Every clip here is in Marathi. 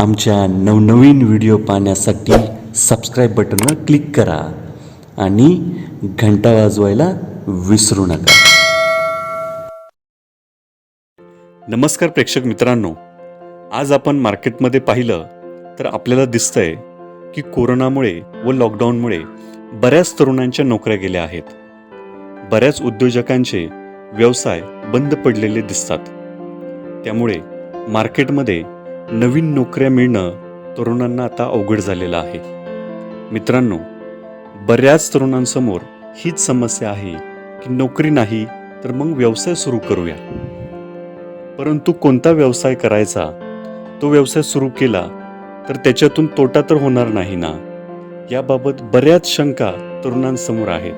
आमच्या नवनवीन व्हिडिओ पाहण्यासाठी सबस्क्राईब बटनवर क्लिक करा आणि घंटा वाजवायला विसरू नका. नमस्कार प्रेक्षक मित्रांनो. आज आपण मार्केटमध्ये पाहिलं तर आपल्याला दिसतंय की कोरोनामुळे व लॉकडाऊनमुळे बऱ्याच तरुणांच्या नोकऱ्या गेल्या आहेत. बऱ्याच उद्योजकांचे व्यवसाय बंद पडलेले दिसतात. त्यामुळे मार्केटमध्ये नवीन नोकऱ्या मिळणं तरुणांना आता अवघड झालेलं आहे. मित्रांनो बऱ्याच तरुणांसमोर हीच समस्या आहे की नोकरी नाही तर मग व्यवसाय सुरू करूया. परंतु कोणता व्यवसाय करायचा? तो व्यवसाय सुरू केला तर त्याच्यातून तोटा तर होणार नाही ना? याबाबत बऱ्याच शंका तरुणांसमोर आहेत.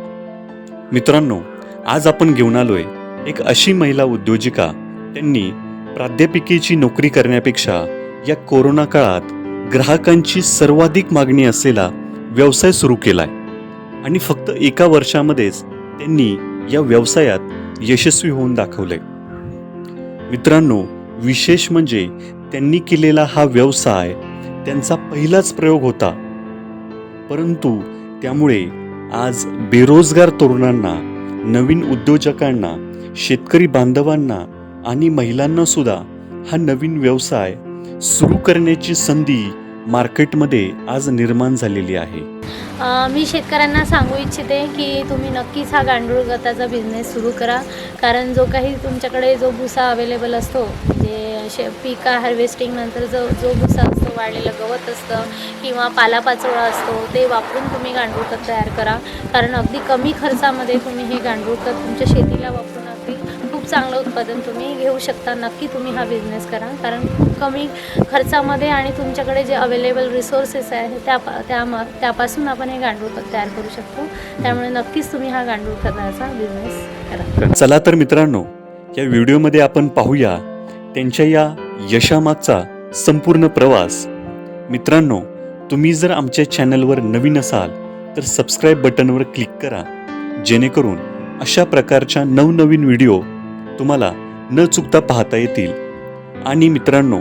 मित्रांनो आज आपण घेऊन आलोय एक अशी महिला उद्योजिका त्यांनी प्राध्यापिकेची नोकरी करण्यापेक्षा या कोरोना काळात ग्राहकांची सर्वाधिक मागणी असलेला व्यवसाय सुरू केलाय. आणि फक्त एका वर्षामध्येच त्यांनी या व्यवसायात यशस्वी होऊन दाखवले मित्रांनो विशेष म्हणजे त्यांनी केलेला हा व्यवसाय त्यांचा पहिलाच प्रयोग होता. परंतु त्यामुळे आज बेरोजगार तरुणांना नवीन उद्योजकांना शेतकरी बांधवांना आणि महिलांना सुद्धा हा नवीन व्यवसाय सुरू करण्याची संधी मार्केटमध्ये आज निर्माण झालेली आहे. मी शेतकऱ्यांना सांगू इच्छिते की तुम्ही नक्कीच हा गांडूळ खताचा बिझनेस सुरू करा. कारण जो काही तुमच्याकडे जो भुसा अवेलेबल असतो म्हणजे शे पिका हार्वेस्टिंग नंतर जो जो भुसा असतो वाढलेलं गवत असतं किंवा पालापाचोळा असतो ते वापरून तुम्ही गांडूळ खत तयार करा. कारण अगदी कमी खर्चामध्ये तुम्ही हे गांडूळ खत तुमच्या शेतीला वापरून चांगलं उत्पादन तुम्ही घेऊ शकता. नक्की तुम्ही हा बिझनेस करा. कारण खूप कमी खर्चामध्ये आणि तुमच्याकडे जे अवेलेबल रिसोर्सेस आहे त्या त्या त्यापासून आपण हे गांडूळ खत तयार करू शकतो. त्यामुळे नक्कीच तुम्ही हा गांडूळ खताचा बिझनेस करा. चला तर मित्रांनो या व्हिडिओमध्ये आपण पाहूया त्यांच्या या यशामागचा संपूर्ण प्रवास. मित्रांनो तुम्ही जर आमच्या चॅनलवर नवीन असाल तर सबस्क्राईब बटनवर क्लिक करा. जेणेकरून अशा प्रकारच्या नवनवीन व्हिडिओ तुम्हाला न चुकता पाहता येतील. आणि मित्रांनो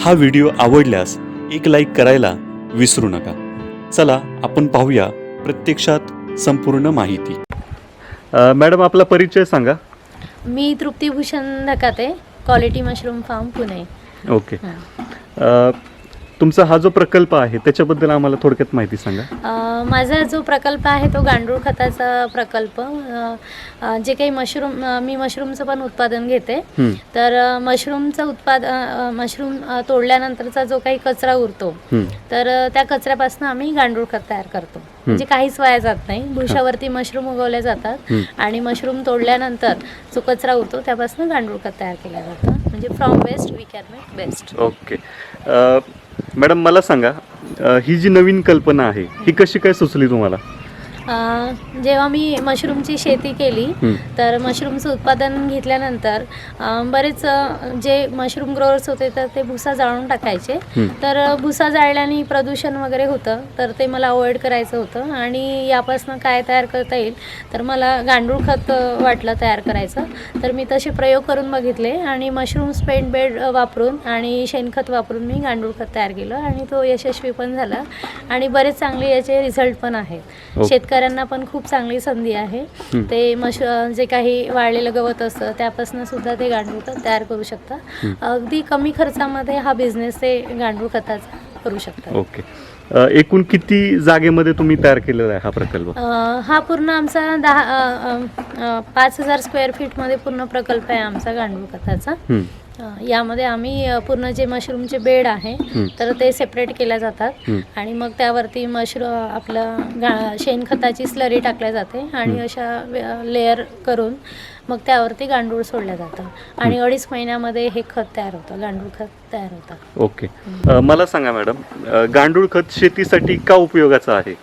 हा व्हिडिओ आवडल्यास एक लाईक करायला विसरू नका. चला आपण पाहूया प्रत्यक्षात संपूर्ण माहिती. मॅडम आपला परिचय सांगा. मी Truptibhushan Dhakate quality mushroom farm Pune. Okay. तुमचा हा जो प्रकल्प आहे त्याच्याबद्दल आम्हाला थोडक्यात माहिती सांगा. अ, माझा जो प्रकल्प आहे तो गांडूळ खताचा प्रकल्प. अ, अ, जे काही मशरूम अ, मी मशरूमचं पण उत्पादन घेते. तर अ, मशरूमचं उत्पाद अ, अ, मशरूम अ, तोडल्यानंतरचा जो काही कचरा उरतो तर अ, त्या कचऱ्यापासून आम्ही गांडूळ खत तयार करतो. म्हणजे काहीच वाया जात नाही. भुशावरती मशरूम उगवले जातात. आणि मशरूम तोडल्यानंतर जो कचरा उरतो त्यापासून गांडूळ खत तयार केलं जातं. म्हणजे from waste we can make best okay uh, madam मला सांगा अ, ही जी नवीन कल्पना आहे ही कशी काय सुचली तुम्हाला? जेव्हा मी मशरूमची शेती केली हं, तर मशरूमचं उत्पादन घेतल्यानंतर बरेच जे मशरूम ग्रोअर्स होते तर ते भुसा जाळून टाकायचे. हं. तर भुसा जाळल्याने प्रदूषण वगैरे होतं तर ते मला अवॉइड करायचं होतं. आणि यापासून काय तयार करता येईल तर मला गांडूळ खत वाटलं तयार करायचं. तर मी तसे प्रयोग करून बघितले आणि मशरूम स्पेंट बेड वापरून आणि शेणखत वापरून मी गांडूळ खत तयार केलं आणि तो यशस्वी पण झाला. आणि बरेच चांगले याचे रिझल्ट पण आहेत. ओके. शेतकऱ्यांना पण खूप चांगली संधी आहे. ते मश जे काही वाळलेलं गवत असतं त्यापासून सुद्धा ते गांडूळ खत तयार करू शकता अगदी कमी खर्चामध्ये हा बिझनेस ते गांडूळ खताचा करू शकतात. ओके. एकूण किती जागेमध्ये तुम्ही तयार केलेला आहे हा प्रकल्प? हा पूर्ण आमचा दहा पाच हजार स्क्वेअर फीटमध्ये पूर्ण प्रकल्प आहे आमचा गांडूळ खताचा. यामध्ये आम्ही पूर्ण जे मशरूमचे बेड आहे. तर ते सेपरेट केल्या जातात. आणि मग त्यावरती मशरू आपलं गा शेणखताची स्लरी टाकल्या जाते आणि अशा लेअर करून मग त्यावरती गांडूळ सोडल्या जातं. आणि अडीच महिन्यामध्ये हे खत तयार होतं गांडूळ खत तयार होतं. ओके. मला सांगा मॅडम गांडूळ खत शेतीसाठी का उपयोगाचं आहे?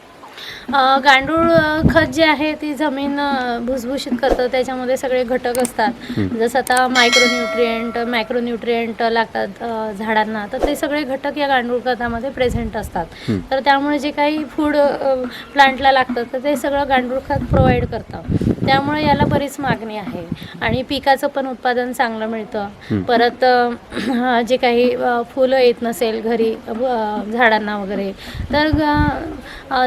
गांडूळ खत जे आहे ती जमीन भुसभुशीत करतं. त्याच्यामध्ये सगळे घटक असतात. जसं आता मायक्रोन्युट्रिएंट मॅक्रोन्युट्रिएंट लागतात झाडांना. तर ते सगळे घटक या गांडूळ खतामध्ये प्रेझेंट असतात. तर त्यामुळे जे काही फूड प्लांटला लागतं तर ते सगळं गांडूळ खत प्रोव्हाइड करतं. त्यामुळे याला बरीच मागणी आहे. आणि पिकाचं पण उत्पादन चांगलं मिळतं. परत जे काही फुलं येत नसेल घरी झाडांना वगैरे तर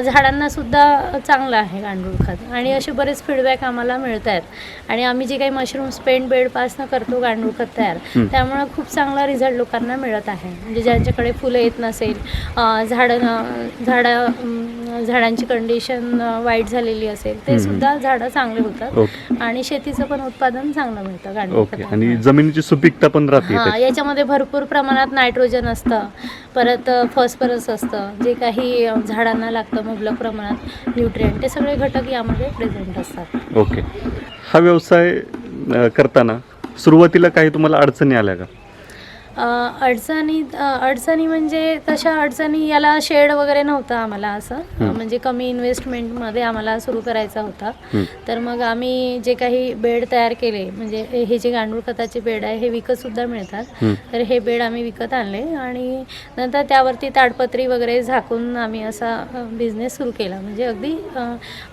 झाडांना सुद्धा चांगलं आहे गांडूळ खत. आणि असे बरेच फीडबॅक आम्हाला मिळत आहेत आणि आम्ही जे काही मशरूम स्पेंड बेडपासनं करतो गांडूळ खत तयार. त्यामुळं खूप चांगला रिझल्ट लोकांना मिळत आहे. म्हणजे ज्यांच्याकडे फुलं येत नसेल झाडं झाडं झाडांची कंडिशन वाईट झालेली असेल ते. सुद्धा झाडं चांगले होतात. आणि शेतीचं पण उत्पादन चांगलं मिळतं गांडूळ. आणि जमिनीची सुपीकता पण राहते. याच्यामध्ये भरपूर प्रमाणात नायट्रोजन असतं. परत फॉस्फरस असतं. जे काही झाडांना लागतं मुबलक प्रमाणात न्यूट्रिएंट ते सगळे घटक यामध्ये प्रेझेंट असतात. ओके. हा व्यवसाय करताना सुरुवातीला काही तुम्हाला अडचणी आल्या का? अडचणी अडचणी म्हणजे तशा अडचणी याला शेड वगैरे नव्हतं आम्हाला असं. म्हणजे कमी इन्व्हेस्टमेंटमध्ये आम्हाला सुरू करायचा होता. तर मग आम्ही जे काही बेड तयार केले म्हणजे हे- जे गांडूळ खताचे बेड आहे हे विकतसुद्धा मिळतात. तर हे बेड आम्ही विकत आणले आणि नंतर त्यावरती ताडपत्री वगैरे झाकून आम्ही असा बिझनेस सुरू केला म्हणजे अगदी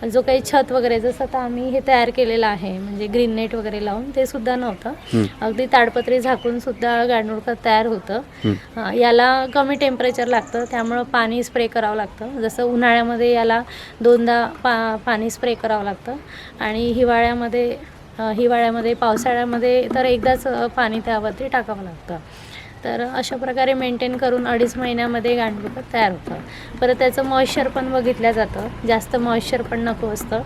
जो काही छत वगैरे जसं आता आम्ही हे तयार केलेलं आहे म्हणजे ग्रीन नेट वगैरे लावून ते सुद्धा नव्हतं. अगदी ताडपत्री झाकून सुद्धा गांडूळ खत तयार होतं. याला कमी टेम्परेचर लागतं त्यामुळं पाणी स्प्रे करावं लागतं. जसं उन्हाळ्यामध्ये याला दोनदा पा पाणी स्प्रे करावं लागतं. आणि हिवाळ्यामध्ये हिवाळ्यामध्ये पावसाळ्यामध्ये तर एकदाच पाणी त्यावरती टाकावं लागतं. तर अशा प्रकारे मेंटेन करून अडीच महिन्यामध्ये गांडूळ खत तयार होतं. परत त्याचं मॉइश्चर पण बघितलं जातं. जास्त मॉइश्चर पण नको असतं.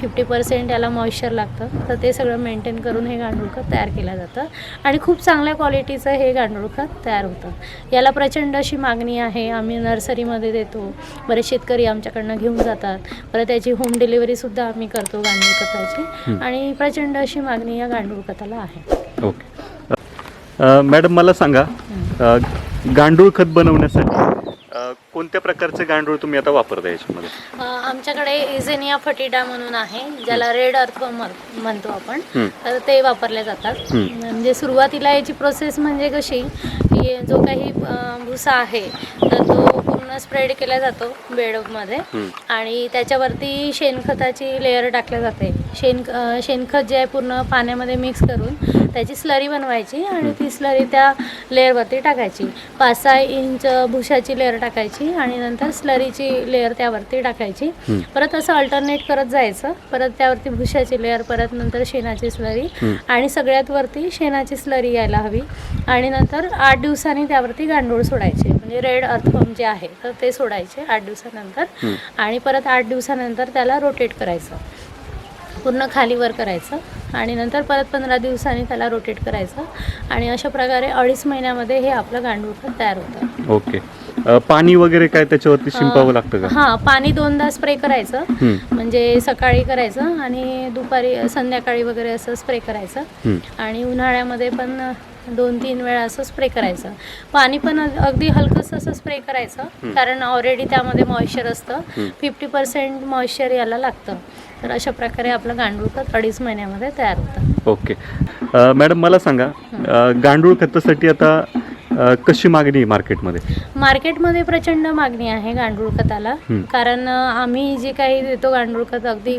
फिफ्टी पर्सेंट याला मॉइश्चर लागतं. तर ते सगळं मेंटेन करून हे गांडूळ खत तयार केलं जातं. आणि खूप चांगल्या क्वालिटीचं हे गांडूळ खत तयार होतं. याला प्रचंड अशी मागणी आहे. आम्ही नर्सरीमध्ये देतो. बरेच शेतकरी आमच्याकडनं घेऊन जातात. परत त्याची होम डिलिव्हरीसुद्धा आम्ही करतो गांडूळ खताची. आणि प्रचंड अशी मागणी या गांडूळ खताला आहे. ओके. अ, मॅडम मला सांगा अ, गांडूळ खत बनवण्यासाठी अ, कोणत्या प्रकारचे गांडूळ तुम्ही आता वापरता याच्यामध्ये अ, आमच्याकडे इझेनिया फटिडा म्हणून आहे ज्याला रेड अर्थ म्हणतो आपण हं. तर ते वापरले जातात हं. म्हणजे सुरुवातीला याची प्रोसेस म्हणजे कशी की जो काही अ, भुसा आहे तर तो पूर्ण स्प्रेड केला जातो बेडमध्ये हं. आणि त्याच्यावरती शेणखताची लेअर टाकल्या जाते शेण अ, शेणखत जे आहे पूर्ण पाण्यामध्ये मिक्स करून त्याची स्लरी बनवायची आणि ती स्लरी त्या लेअरवरती टाकायची. पाच सहा इंच भुशाची लेअर टाकायची आणि नंतर स्लरीची लेअर त्यावरती टाकायची. परत असं अल्टरनेट करत जायचं. परत त्यावरती भुशाची लेअर परत नंतर शेणाची स्लरी. आणि सगळ्यात वरती शेणाची स्लरी यायला हवी. आणि नंतर आठ दिवसांनी त्यावरती गांडूळ सोडायचे. म्हणजे रेड अर्थफॉर्म जे आहे तर ते सोडायचे आठ दिवसानंतर. आणि परत आठ दिवसानंतर त्याला रोटेट करायचं. पूर्ण खालीवर करायचं. आणि नंतर परत पंधरा दिवसांनी त्याला रोटेट करायचं. आणि अशा प्रकारे अडीच महिन्यामध्ये हे आपलं गांडूळ खत तयार होतं. ओके. पाणी वगैरे काय त्याच्यावरती शिंपावं लागतं का? हां पाणी दोनदा स्प्रे करायचं. म्हणजे सकाळी करायचं आणि दुपारी संध्याकाळी वगैरे असं स्प्रे करायचं. आणि उन्हाळ्यामध्ये पण दोन तीन वेळा असं स्प्रे करायचं. पाणी पण अग- अगदी हलकंसं असं स्प्रे करायचं. कारण ऑलरेडी त्यामध्ये मॉइश्चर असतं. फिफ्टी पर्सेंट मॉइश्चर याला लागतं. तर अशा प्रकारे आपलं गांडूळ खत अडीच महिन्यामध्ये तयार होतं. ओके. मॅडम मला सांगा गांडूळ खतासाठी आता कशी मागणी आहे मार्केटमध्ये? मार्केटमध्ये प्रचंड मागणी आहे गांडूळ खताला. कारण आम्ही जे काही देतो गांडूळ खत अगदी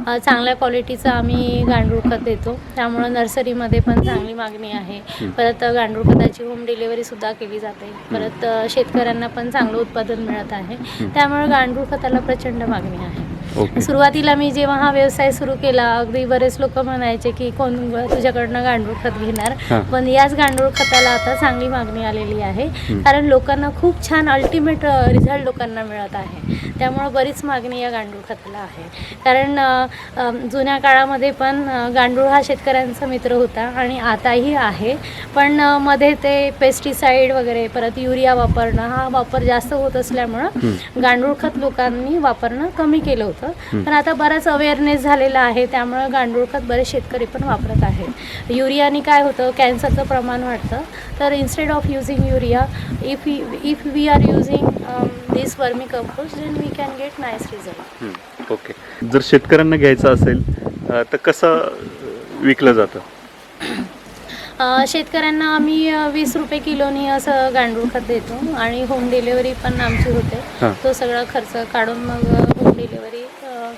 चांगल्या क्वालिटीचं आम्ही गांडूळ खत देतो. त्यामुळं नर्सरीमध्ये पण चांगली मागणी आहे. परत गांडूळ खताची होम डिलिव्हरीसुद्धा केली जाते. परत शेतकऱ्यांना पण चांगलं उत्पादन मिळत आहे. त्यामुळे गांडूळ खताला प्रचंड मागणी आहे. सुरुवातीला मी जेव्हा हा व्यवसाय सुरू केला अगदी बरेच लोक म्हणायचे की कोण तुझ्याकडनं गांडूळ खत घेणार. पण याच गांडूळ खताला आता चांगली मागणी आलेली आहे. कारण लोकांना खूप छान अल्टिमेट रिझल्ट लोकांना मिळत आहे त्यामुळं बरीच मागणी या गांडूळ खताला आहे. कारण जुन्या काळामध्ये पण गांडूळ हा शेतकऱ्यांचा मित्र होता आणि आताही आहे. पण मध्ये ते पेस्टिसाईड वगैरे परत युरिया वापरणं हा वापर जास्त होत असल्यामुळं. गांडूळ खत लोकांनी वापरणं कमी केलं होतं. पण आता बराच अवेअरनेस झालेला आहे त्यामुळं गांडूळ खत बरेच शेतकरी पण वापरत आहेत. युरियाने काय होतं कॅन्सरचं प्रमाण वाढतं. तर instead of using urea if if we are using this vermi compost then we we can get nice result hmm, okay जर शेतकऱ्यांना घ्यायचं असेल तर कसं विकलं जातं? शेतकऱ्यांना आम्ही वीस रुपये किलोनी असं गांडूळ खत देतो आणि होम डिलेवरी पण आमची होते. हां. तो सगळा खर्च काढून मग होम डिलेवरी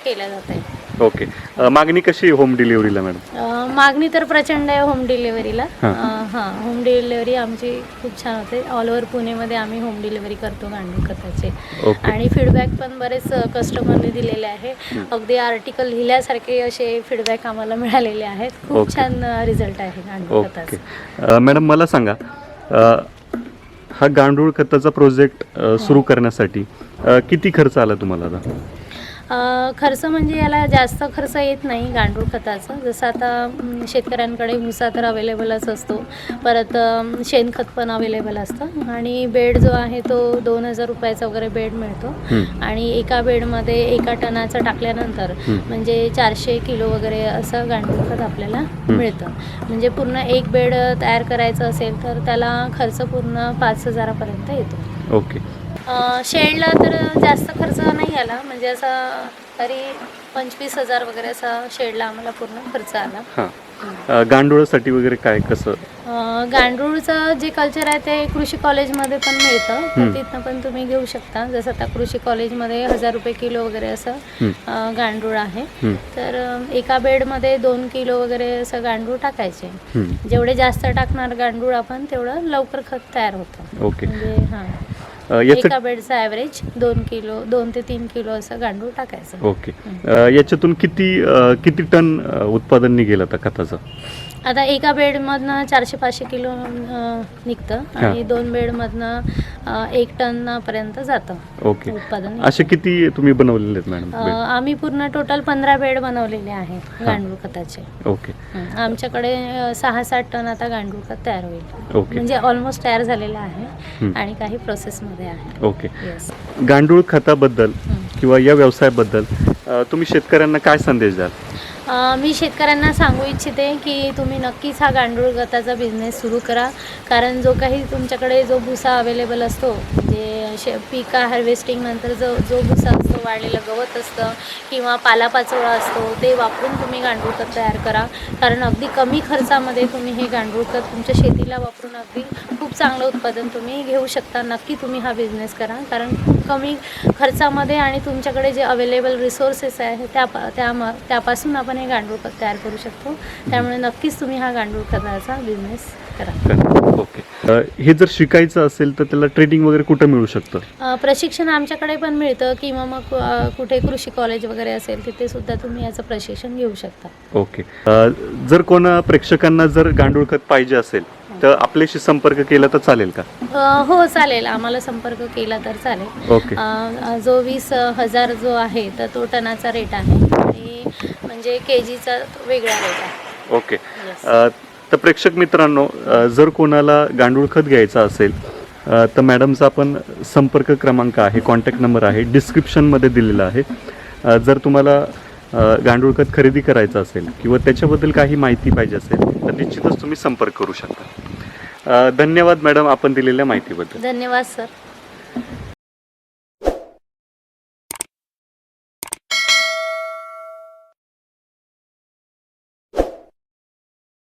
केल्या जाते ओके. अ, मागणी कशी आहे होम डिलिव्हरीला मॅडम अ, मागणी तर प्रचंड आहे होम डिलेवरीला हां. हां होम डिलेवरी आमची खूप छान होते. ऑल ओव्हर पुणेमध्ये आम्ही होम डिलेवरी करतो गांडूळ खताचे ओके. आणि फीडबॅक पण बरेच कस्टमरने दिलेले आहे. अगदी आर्टिकल लिहिल्यासारखे असे फीडबॅक आम्हाला मिळालेले आहेत. खूप. छान रिझल्ट आहे गांडूळ ओके. खताचा अ, मॅडम मला सांगा अ, हा गांडूळ खताचा प्रोजेक्ट सुरू करण्यासाठी अ, किती खर्च आला तुम्हाला आता? खर्च म्हणजे याला जास्त खर्च येत नाही गांडूळ खताचा. जसं आता शेतकऱ्यांकडे भुसा तर अवेलेबलच असतो. परत शेणखत पण अवेलेबल असतं. आणि बेड जो आहे तो दोन हजार रुपयाचा वगैरे बेड मिळतो. आणि एका बेडमध्ये एका टनाचं टाकल्यानंतर. म्हणजे चारशे किलो वगैरे असं गांडूळ खत आपल्याला मिळतं. म्हणजे पूर्ण एक बेड तयार करायचं असेल तर त्याला खर्च पूर्ण पाच हजारापर्यंत येतो. ओके. अ, शेडला तर जास्त खर्च नाही आला. म्हणजे असा तरी पंचवीस हजार वगैरे असा शेडला आम्हाला पूर्ण खर्च आला. हां. गांडुळासाठी वगैरे काय कसं? अ, गांडूळचं जे कल्चर आहे ते कृषी कॉलेजमध्ये पण मिळतं. तर हं. तिथनं पण तुम्ही घेऊ शकता. जसं आता कृषी कॉलेजमध्ये हजार रुपये किलो वगैरे असं हं, अ, गांडूळ आहे. हं, तर अ, एका बेडमध्ये दोन किलो वगैरे असं गांडूळ टाकायचे. हं. जेवढे जास्त टाकणार गांडूळ आपण तेवढं लवकर खत तयार होतं. ओके. म्हणजे हां. एका बेडचं ॲव्हरेज दोन किलो दोन ते तीन किलो असं गांडूळ टाकायचं. ओके. याच्यातून किती किती टन उत्पादन निघेल आता खताचं? आता एका बेडमधनं चारशे पाचशे किलो निघतं आणि दोन बेडमधनं एक टनपर्यंत जातं ओके. उत्पादन. असे किती तुम्ही बनवलेले आहेत मॅडम आम्ही पूर्ण टोटल पंधरा बेड बनवलेले आहेत गांडूळ खताचे. ओके. आमच्याकडे सहा सात टन आता गांडूळ खत तयार होईल. ओके. म्हणजे ऑलमोस्ट तयार झालेलं आहे. आणि काही प्रोसेसमध्ये आहे. ओके. गांडूळ खताबद्दल किंवा या व्यवसायाबद्दल तुम्ही शेतकऱ्यांना काय संदेश द्याल? मी शेतकऱ्यांना सांगू इच्छिते की तुम्ही नक्कीच हा गांडूळ गताचा बिझनेस सुरू करा. कारण जो काही तुमच्याकडे जो भुसा अवेलेबल असतो म्हणजे शे पिका हार्वेस्टिंग नंतर जो जो भुसा असतो वाढलेलं गवत असतं किंवा पालापाचोळा असतो ते वापरून तुम्ही गांडूळ खत तयार करा. कारण अगदी कमी खर्चामध्ये तुम्ही हे गांडूळ खत तुमच्या शेतीला वापरून अगदी खूप चांगलं उत्पादन तुम्ही घेऊ शकता. नक्की तुम्ही हा बिझनेस करा. कारण खूप कमी खर्चामध्ये आणि तुमच्याकडे जे अवेलेबल रिसोर्सेस आहे त्या त्या त्यापासून आपण हे गांडूळ तयार करू शकतो. त्यामुळे नक्कीच तुम्ही हा गांडूळ खताचा बिझनेस करा. ओके. हे जर शिकायचं असेल तर त्याला ट्रेनिंग वगैरे कुठं मिळू शकतं? प्रशिक्षण आमच्याकडे पण मिळतं किंवा मग कुठे कृषी कॉलेज वगैरे असेल तिथे सुद्धा तुम्ही याचं प्रशिक्षण घेऊ शकता. ओके. जर कोणा प्रेक्षकांना जर गांडूळ खत पाहिजे असेल तर आपल्याशी संपर्क केला तर चालेल का? अ, हो चालेल. आम्हाला संपर्क केला तर चालेल. ओके. अ, जो वीस हजार जो आहे तर तो टनाचा रेट आहे. आणि म्हणजे के जीचा वेगळा रेट आहे. ओके. Yes. अ, तर प्रेक्षक मित्रांनो अ, जर कोणाला गांडूळ खत घ्यायचा असेल अ, तर मॅडमचा आपण संपर्क क्रमांक आहे कॉन्टॅक्ट नंबर आहे डिस्क्रिप्शनमध्ये दिलेला आहे. अ, जर तुम्हाला गांडूळ खत खरेदी करायचं असेल किंवा त्याच्याबद्दल काही माहिती पाहिजे असेल तर निश्चितच तुम्ही संपर्क करू शकता. धन्यवाद मॅडम आपण दिलेल्या माहितीबद्दल. धन्यवाद सर.